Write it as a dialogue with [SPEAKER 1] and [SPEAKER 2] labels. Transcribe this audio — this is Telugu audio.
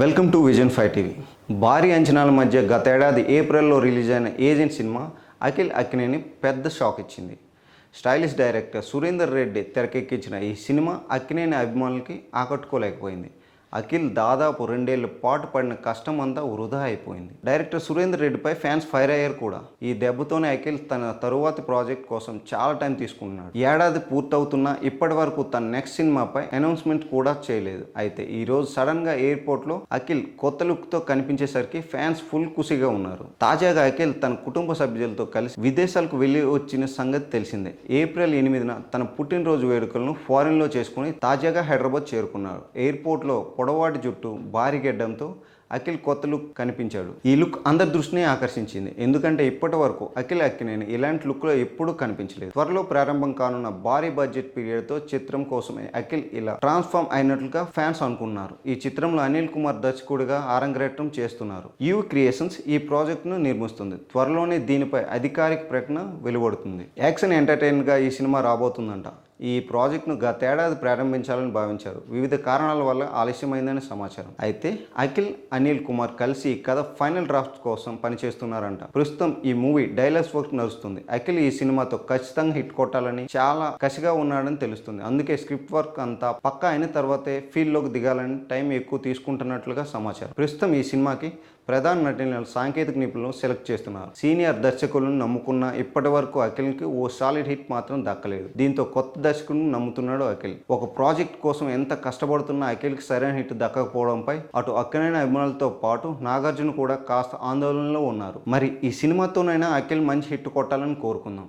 [SPEAKER 1] Welcome to vision five TV. భారీ అంచనాల మధ్య గతేడాది ఏప్రిల్లో రిలీజ్ అయిన ఏజెంట్ సినిమా అఖిల్ అక్కినేని పెద్ద షాక్ ఇచ్చింది. స్టైలిష్ డైరెక్టర్ సురేందర్ రెడ్డి తెరకెక్కించిన ఈ సినిమా అక్కినేని అభిమానులకి ఆకట్టుకోలేకపోయింది. అఖిల్ దాదాపు రెండేళ్ళ పాటు పడిన కష్టం అంతా వృధా అయిపోయింది. డైరెక్టర్ సురేందర్ రెడ్డిపై ఫ్యాన్స్ ఫైర్ అయ్యారు కూడా. ఈ దెబ్బతోనే అఖిల్ తన తరువాతి ప్రాజెక్ట్ కోసం చాలా టైం తీసుకుంటున్నాడు ఏడాది పూర్తవుతున్నా ఇప్పటి వరకు తన నెక్స్ట్ సినిమాపై అనౌన్స్మెంట్ కూడా చేయలేదు. అయితే ఈ రోజు సడన్గా ఎయిర్పోర్ట్లో అఖిల్ కొత్త లుక్తో కనిపించేసరికి ఫ్యాన్స్ ఫుల్ ఖుషిగా ఉన్నారు. తాజాగా అఖిల్ తన కుటుంబ సభ్యులతో కలిసి విదేశాలకు వెళ్ళి వచ్చిన సంగతి తెలిసిందే. ఏప్రిల్ ఎనిమిదిన తన పుట్టినరోజు వేడుకలను ఫారిన్లో చేసుకుని తాజాగా హైదరాబాద్ చేరుకున్నారు. ఎయిర్పోర్ట్లో పొడవాటి జుట్టు భారీ గెడ్డంతో అఖిల్ కొత్త లుక్ కనిపించాడు. ఈ లుక్ అందరి దృష్టిని ఆకర్షించింది. ఎందుకంటే ఇప్పటి వరకు అఖిల్ అక్కినేని ఇలాంటి లుక్లో ఎప్పుడూ కనిపించలేదు. త్వరలో ప్రారంభం కానున్న భారీ బడ్జెట్ పీరియడ్తో చిత్రం కోసమే అఖిల్ ఇలా ట్రాన్స్ఫార్మ్ అయినట్లుగా ఫ్యాన్స్ అనుకున్నారు ఈ చిత్రంలో అనిల్ కుమార్ దర్శకుడిగా ఆరంగరేటం చేస్తున్నారు. యూ క్రియేషన్స్ ఈ ప్రాజెక్ట్ను నిర్మిస్తుంది. త్వరలోనే దీనిపై అధికారిక ప్రకటన వెలువడుతుంది. యాక్షన్ ఎంటర్టైన్గా ఈ సినిమా రాబోతుందంట. ఈ ప్రాజెక్ట్ను గతేడాది ప్రారంభించాలని భావించారు. వివిధ కారణాల వల్ల ఆలస్యమైందని సమాచారం. అయితే అఖిల్ అనిల్ కుమార్ కలిసి కథ ఫైనల్ డ్రాఫ్ట్ కోసం పనిచేస్తున్నారంట. ప్రస్తుతం ఈ మూవీ డైలాగ్స్ వర్క్ నడుస్తుంది. అఖిల్ ఈ సినిమాతో ఖచ్చితంగా హిట్ కొట్టాలని చాలా కసిగా ఉన్నాడని తెలుస్తుంది. అందుకే స్క్రిప్ట్ వర్క్ అంతా పక్కా అయిన తర్వాతే ఫీల్డ్లోకి దిగాలని టైం ఎక్కువ తీసుకుంటున్నట్లుగా సమాచారం. ప్రస్తుతం ఈ సినిమాకి ప్రధాన నటీనటులు సాంకేతిక నిపుణులను సెలెక్ట్ చేస్తున్నారు. సీనియర్ దర్శకులను నమ్ముకున్న ఇప్పటి వరకు అఖిల్కి ఓ సాలిడ్ హిట్ మాత్రం దక్కలేదు. దీంతో కొత్త దర్శకులను నమ్ముతున్నాడు అఖిల్. ఒక ప్రాజెక్ట్ కోసం ఎంత కష్టపడుతున్న అఖిల్కి సరైన హిట్ దక్కకపోవడంపై అటు అక్కనైన అభిమానులతో పాటు నాగార్జున కూడా కాస్త ఆందోళనలో ఉన్నారు. మరి ఈ సినిమాతోనైనా అఖిల్ మంచి హిట్ కొట్టాలని కోరుకుందాం.